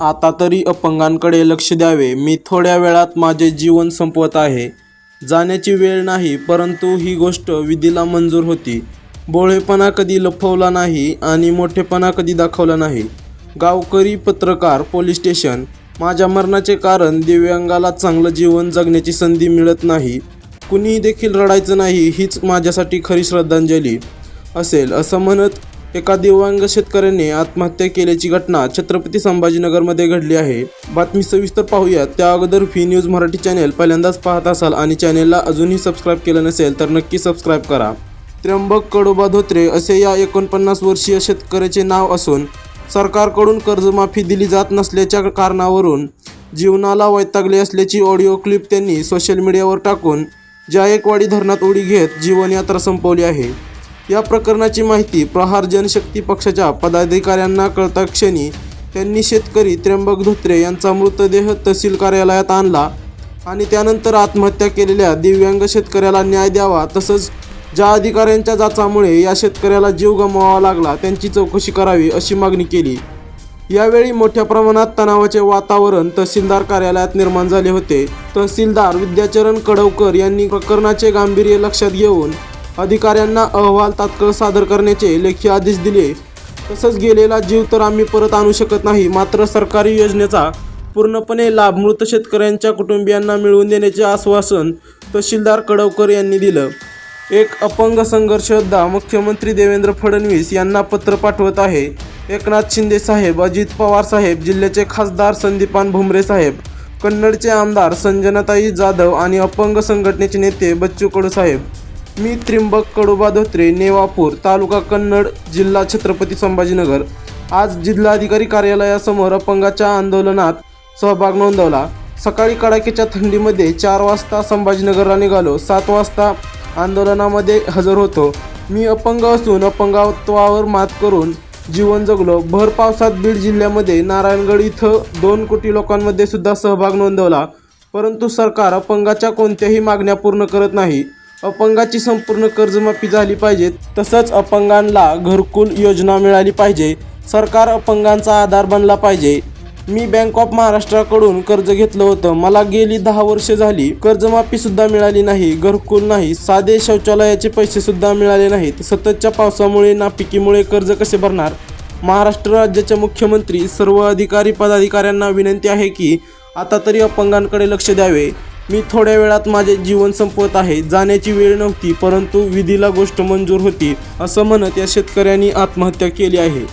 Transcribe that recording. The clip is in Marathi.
आता तरी अपंगांकडे लक्ष द्यावे. मी थोड्या वेळात माझे जीवन संपवत आहे. जाण्याची वेळ नाही परंतु ही गोष्ट विधीला मंजूर होती. बोळेपणा कधी लपवला नाही आणि मोठेपणा कधी दाखवला नाही. गावकरी पत्रकार पोलीस स्टेशन माझ्या मरणाचे कारण दिव्यांगाला चांगलं जीवन जगण्याची संधी मिळत नाही. कुणीही देखील रडायचं नाही हीच माझ्यासाठी खरी श्रद्धांजली असेल असं म्हणत एका दिव्यांग शेतकऱ्याने आत्महत्या केल्याची घटना छत्रपती संभाजीनगरमध्ये घडली आहे. बातमी सविस्तर पाहूया त्या अगोदर फी न्यूज मराठी चॅनेल पहिल्यांदाच पाहत असाल आणि चॅनेलला अजूनही सबस्क्राईब केलं नसेल तर नक्की सबस्क्राईब करा. त्र्यंबक कडोबा धोत्रे असे या एकोणपन्नास वर्षीय शेतकऱ्याचे नाव असून सरकारकडून कर्जमाफी दिली जात नसल्याच्या कारणावरून जीवनाला वैतागले असल्याची ऑडिओ क्लिप त्यांनी सोशल मीडियावर टाकून जायकवाडी धरणात उडी घेत जीवनयात्रा संपवली आहे. या प्रकरणाची माहिती प्रहार जनशक्ती पक्षाच्या पदाधिकाऱ्यांना कळता क्षणी त्यांनी शेतकरी त्र्यंबक धोत्रे यांचा मृतदेह तहसील कार्यालयात आणला आणि त्यानंतर आत्महत्या केलेल्या दिव्यांग शेतकऱ्याला न्याय द्यावा तसंच ज्या अधिकाऱ्यांच्या जाचामुळे या शेतकऱ्याला जीव गमवावा लागला त्यांची चौकशी करावी अशी मागणी केली. यावेळी मोठ्या प्रमाणात तणावाचे वातावरण तहसीलदार कार्यालयात निर्माण झाले होते. तहसीलदार विद्याचरण कडवकर यांनी प्रकरणाचे गांभीर्य लक्षात घेऊन अधिकाऱ्यांना अहवाल तात्काळ सादर करण्याचे लेखी आदेश दिले. तसंच गेलेला जीव तर आम्ही परत आणू शकत नाही मात्र सरकारी योजनेचा पूर्णपणे लाभ मृत शेतकऱ्यांच्या कुटुंबियांना मिळवून देण्याचे आश्वासन तहसीलदार कडवकर यांनी दिलं. एक अपंग संघर्ष योद्धा मुख्यमंत्री देवेंद्र फडणवीस यांना पत्र पाठवत आहे. एकनाथ शिंदे साहेब अजित पवार साहेब जिल्ह्याचे खासदार संदीपान भुमरे साहेब कन्नडचे आमदार संजनाताई जाधव आणि अपंग संघटनेचे नेते बच्चू कडू साहेब. मी त्रिंबक कडोबा धोत्रे नेवापूर तालुका कन्नड जिल्हा छत्रपती संभाजीनगर. आज जिल्हाधिकारी कार्यालयासमोर अपंगाच्या आंदोलनात सहभाग नोंदवला. सकाळी कडाक्याच्या थंडीमध्ये चार वाजता संभाजीनगरला निघालो. सात वाजता आंदोलनामध्ये हजर होतो. मी अपंग असून अपंगत्वावर मात करून जीवन जगलो. भर पावसात बीड जिल्ह्यामध्ये नारायणगड इथं दोन कोटी लोकांमध्ये सुद्धा सहभाग नोंदवला. परंतु सरकार अपंगाच्या कोणत्याही मागण्या पूर्ण करत नाही. अपंगाची संपूर्ण कर्जमाफी झाली पाहिजे. तसंच अपंगांना घरकुल योजना मिळाली पाहिजे. सरकार अपंगांचा आधार बनला पाहिजे. मी बँक ऑफ महाराष्ट्राकडून कर्ज घेतलं होतं. मला गेली दहा वर्षे झाली. कर्जमाफी सुद्धा मिळाली नाही. घरकुल नाही. साधे शौचालयाचे पैसे सुद्धा मिळाले नाहीत. सततच्या पावसामुळे नापिकीमुळे कर्ज कसे भरणार? महाराष्ट्र राज्याचे मुख्यमंत्री सर्व अधिकारी पदाधिकाऱ्यांना विनंती आहे की आता तरी अपंगांकडे लक्ष द्यावे. मी थोड्या वेळात माझे जीवन संपवत आहे जाण्याची वेळ नव्हती परंतु विधीला गोष्ट मंजूर होती असं म्हणत या शेतकऱ्यांनी आत्महत्या केली आहे.